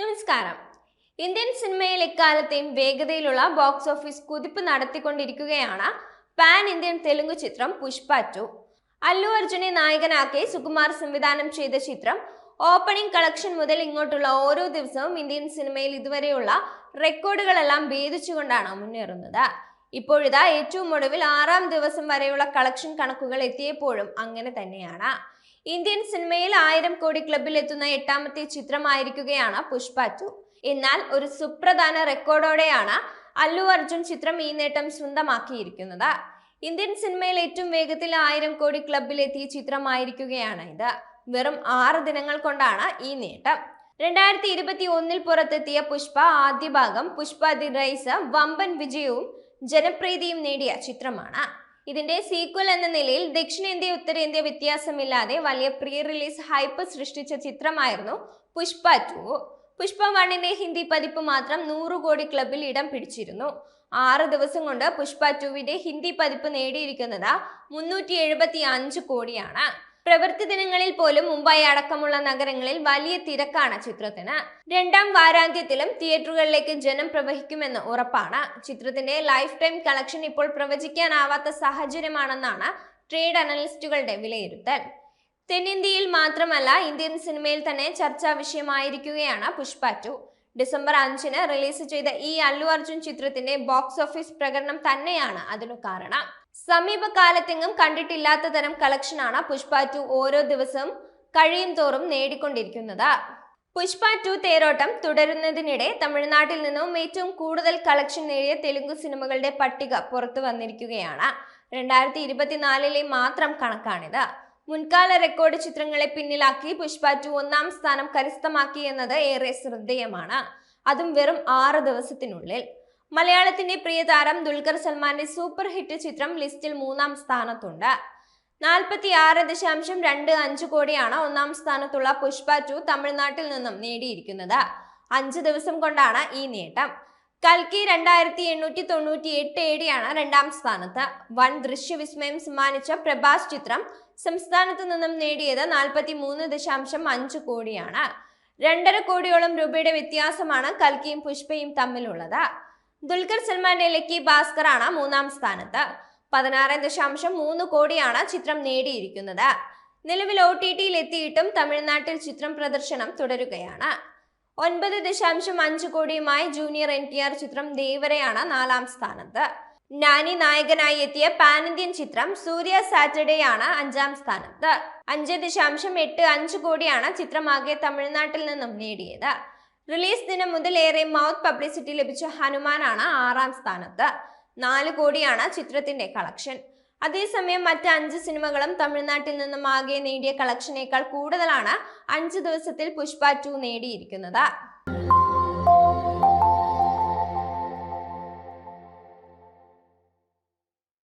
നമസ്കാരം. ഇന്ത്യൻ സിനിമയിൽ എക്കാലത്തെയും വേഗതയിലുള്ള ബോക്സ് ഓഫീസ് കുതിപ്പ് നടത്തിക്കൊണ്ടിരിക്കുകയാണ് പാൻ ഇന്ത്യൻ തെലുങ്ക് ചിത്രം പുഷ്പ ടു അല്ലു അർജുനെ നായകനാക്കി സുകുമാർ സംവിധാനം ചെയ്ത ചിത്രം ഓപ്പണിംഗ് കളക്ഷൻ മുതൽ ഇങ്ങോട്ടുള്ള ഓരോ ദിവസവും ഇന്ത്യൻ സിനിമയിൽ ഇതുവരെയുള്ള റെക്കോർഡുകളെല്ലാം ഭേദിച്ചുകൊണ്ടാണ് മുന്നേറുന്നത്. ഇപ്പോഴിതാ ഏറ്റവും ഒടുവിൽ ആറാം ദിവസം വരെയുള്ള കളക്ഷൻ കണക്കുകൾ എത്തിയപ്പോഴും അങ്ങനെ തന്നെയാണ്. ഇന്ത്യൻ സിനിമയിൽ ആയിരം കോടി ക്ലബിൽ എത്തുന്ന എട്ടാമത്തെ ചിത്രമായിരിക്കുകയാണ് പുഷ്പ ടു. എന്നാൽ ഒരു സുപ്രധാന റെക്കോർഡോടെയാണ് അല്ലു അർജുൻ ചിത്രം ഈ നേട്ടം സ്വന്തമാക്കിയിരിക്കുന്നത്. ഇന്ത്യൻ സിനിമയിൽ ഏറ്റവും വേഗത്തിൽ ആയിരം കോടി ക്ലബിൽ എത്തിയ ചിത്രമായിരിക്കുകയാണ് ഇത്. വെറും ആറ് ദിനങ്ങൾ കൊണ്ടാണ് ഈ നേട്ടം. രണ്ടായിരത്തി ഇരുപത്തി ഒന്നിൽ പുറത്തെത്തിയ പുഷ്പ ആദ്യ ഭാഗം പുഷ്പ ദി റൈസ് വമ്പൻ വിജയവും ജനപ്രീതിയും നേടിയ ചിത്രമാണ്. ഇതിന്റെ സീക്വൽ എന്ന നിലയിൽ ദക്ഷിണേന്ത്യ ഉത്തരേന്ത്യ വ്യത്യാസമില്ലാതെ വലിയ പ്രീ റിലീസ് ഹൈപ്പ് സൃഷ്ടിച്ച ചിത്രമായിരുന്നു പുഷ്പ ടു പുഷ്പ വണ്ണിന്റെ ഹിന്ദി പതിപ്പ് മാത്രം നൂറ് കോടി ക്ലബിൽ ഇടം പിടിച്ചിരുന്നു. ആറ് ദിവസം കൊണ്ട് പുഷ്പ ടുവിന്റെ ഹിന്ദി പതിപ്പ് നേടിയിരിക്കുന്നത് മുന്നൂറ്റി എഴുപത്തി അഞ്ച് കോടിയാണ്. പ്രവൃത്തി ദിനങ്ങളിൽ പോലും മുംബൈ അടക്കമുള്ള നഗരങ്ങളിൽ വലിയ തിരക്കാണ് ചിത്രത്തിന്. രണ്ടാം വാരാന്ത്യത്തിലും തിയേറ്ററുകളിലേക്ക് ജനം പ്രവഹിക്കുമെന്ന് ഉറപ്പാണ്. ചിത്രത്തിന്റെ ലൈഫ് ടൈം കളക്ഷൻ ഇപ്പോൾ പ്രവചിക്കാനാവാത്ത സാഹചര്യമാണെന്നാണ് ട്രേഡ് അനലിസ്റ്റുകളുടെ വിലയിരുത്തൽ. തെന്നിന്ത്യയിൽ മാത്രമല്ല ഇന്ത്യൻ സിനിമയിൽ തന്നെ ചർച്ചാ വിഷയമായിരിക്കുകയാണ് പുഷ്പ ടു. ഡിസംബർ അഞ്ചിന് റിലീസ് ചെയ്ത ഈ അല്ലു അർജുൻ ചിത്രത്തിന്റെ ബോക്സ് ഓഫീസ് പ്രകടനം തന്നെയാണ് അതിനു കാരണം. സമീപകാലത്തെങ്ങും കണ്ടിട്ടില്ലാത്ത തരം കളക്ഷനാണ് പുഷ്പ ടു ഓരോ ദിവസവും കഴിയും തോറും നേടിക്കൊണ്ടിരിക്കുന്നത്. പുഷ്പ ടു തേരോട്ടം തുടരുന്നതിനിടെ തമിഴ്നാട്ടിൽ നിന്നും ഏറ്റവും കൂടുതൽ കളക്ഷൻ നേടിയ തെലുങ്ക് സിനിമകളുടെ പട്ടിക പുറത്തു വന്നിരിക്കുകയാണ്. രണ്ടായിരത്തി ഇരുപത്തിനാലിലെ മാത്രം കണക്കാണിത്. മുൻകാല റെക്കോർഡ് ചിത്രങ്ങളെ പിന്നിലാക്കി പുഷ്പ ടു ഒന്നാം സ്ഥാനം കരസ്ഥമാക്കി എന്നത് ഏറെ ശ്രദ്ധേയമാണ്. അതും വെറും ആറ് ദിവസത്തിനുള്ളിൽ. മലയാളത്തിന്റെ പ്രിയതാരം ദുൽഖർ സൽമാന്റെ സൂപ്പർ ഹിറ്റ് ചിത്രം ലിസ്റ്റിൽ മൂന്നാം സ്ഥാനത്തുണ്ട്. നാൽപ്പത്തി ആറ് ദശാംശം രണ്ട് അഞ്ച് കോടിയാണ് ഒന്നാം സ്ഥാനത്തുള്ള പുഷ്പ ടു തമിഴ്നാട്ടിൽ നിന്നും നേടിയിരിക്കുന്നത്. അഞ്ച് ദിവസം കൊണ്ടാണ് ഈ നേട്ടം. കൽക്കി രണ്ടായിരത്തി എണ്ണൂറ്റി തൊണ്ണൂറ്റി എട്ട് ഏടിയാണ് രണ്ടാം സ്ഥാനത്ത്. വൻ ദൃശ്യവിസ്മയം സമ്മാനിച്ച പ്രഭാസ് ചിത്രം സംസ്ഥാനത്ത് നിന്നും നേടിയത് നാൽപ്പത്തി മൂന്ന് ദശാംശം അഞ്ച് കോടിയാണ്. രണ്ടര കോടിയോളം രൂപയുടെ വ്യത്യാസമാണ് കൽക്കിയും പുഷ്പയും തമ്മിലുള്ളത്. ദുൽഖർ സൽമാന്റെ ലക്കി ഭാസ്കറാണ് മൂന്നാം സ്ഥാനത്ത്. പതിനാറ് ദശാംശം മൂന്ന് കോടിയാണ് ചിത്രം നേടിയിരിക്കുന്നത്. നിലവിൽ ഒ ടി ടിയിൽ എത്തിയിട്ടും തമിഴ്നാട്ടിൽ ചിത്രം പ്രദർശനം തുടരുകയാണ്. ഒൻപത് ദശാംശം അഞ്ച് കോടിയുമായി ജൂനിയർ എൻ ടി ആർ ചിത്രം ദേവരയാണ് നാലാം സ്ഥാനത്ത്. നാനി നായകനായി എത്തിയ പാൻ ഇന്ത്യൻ ചിത്രം സൂര്യ സാറ്റർഡേ ആണ് അഞ്ചാം സ്ഥാനത്ത്. അഞ്ച് ദശാംശം എട്ട് അഞ്ച് കോടിയാണ് ചിത്രമാകെ തമിഴ്നാട്ടിൽ നിന്നും നേടിയത്. റിലീസ് ദിനം മുതൽ ഏറെ മൗത്ത് പബ്ലിസിറ്റി ലഭിച്ച ഹനുമാനാണ് ആറാം സ്ഥാനത്ത്. നാല് കോടിയാണ് ചിത്രത്തിന്റെ കളക്ഷൻ അതേസമയം മറ്റ് അഞ്ച് സിനിമകളും തമിഴ്നാട്ടിൽ നിന്നും ആകെ നേടിയ കളക്ഷനേക്കാൾ കൂടുതലാണ് അഞ്ച് ദിവസത്തിൽ പുഷ്പ ടു നേടിയിരിക്കുന്നത്.